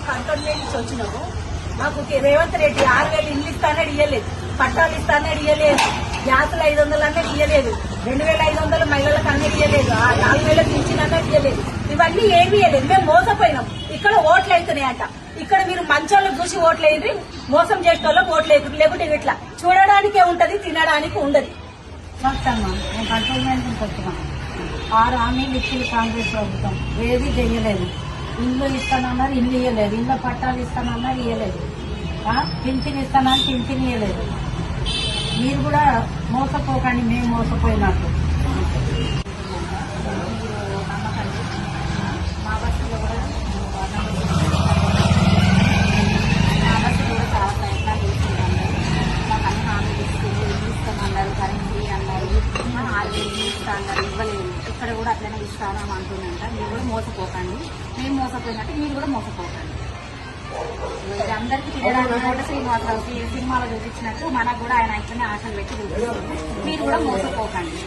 మేము కంటోన్మెంట్ నుంచి వచ్చినాము. మాకు రేవంత్ రెడ్డి ఆరు వేలు ఇల్లు ఇస్తానని ఇయ్యలేదు. పట్టాలు ఇస్తానని ఇయ్యలేదు. గ్యాసులు ఐదు వందలు అన్నది ఇయ్యలేదు. రెండు వేల ఐదు వందలు మహిళలకు అన్నది ఇయ్యలేదు. ఆ నాలుగు వేల ఇచ్చిన అన్నది ఇయ్యలేదు. ఇవన్నీ ఏమీ ఇయ్యలేదు. మేము మోసపోయినాం. ఇక్కడ ఓట్లు అవుతున్నాయంట ఇక్కడ మీరు మంచోళ్ళకి చూసి ఓట్లు వేయండి. మోసం చేసే వాళ్ళకి ఓట్లు వేయరు లేకుంటే ఇట్లా చూడడానికే ఉంటది తినడానికి ఉండదు. వస్తామ్మా మేము కంటోన్మెంట్ నుంచి వచ్చినాం ఆరు హామీలు ఇచ్చింది కాంగ్రెస్ ప్రభుత్వం. ఏది చేయలేదు ఇల్లు ఇస్తానన్నారు ఇల్లు ఇవ్వలేదు ఇల్లు పట్టాలు ఇస్తానన్నారు ఇవ్వలేదు పింఛన్ ఇస్తానని పింఛన్ ఇవ్వలేదు మీరు కూడా మోసపోకండి మేము మోసపోయినట్టు. మా మా కూడా చాలా కరెంట్ అన్నారు ఆ, ఇస్తా అన్నారు ఇవ్వలేదు. ఇక్కడ కూడా అట్లనే ఇస్తాను అంటుందంట. మీరు కూడా మోసపోకండి. మేము మోసపోయినట్టు మీరు కూడా మోసపోకండి. ఇది అందరికీ తినడానికి శ్రీనివాసరావు సినిమాలో చూపించినట్టు మనకు కూడా ఆయన ఇట్లనే ఆశలు పెట్టి చూపిస్తుంది. మీరు కూడా మోసపోకండి.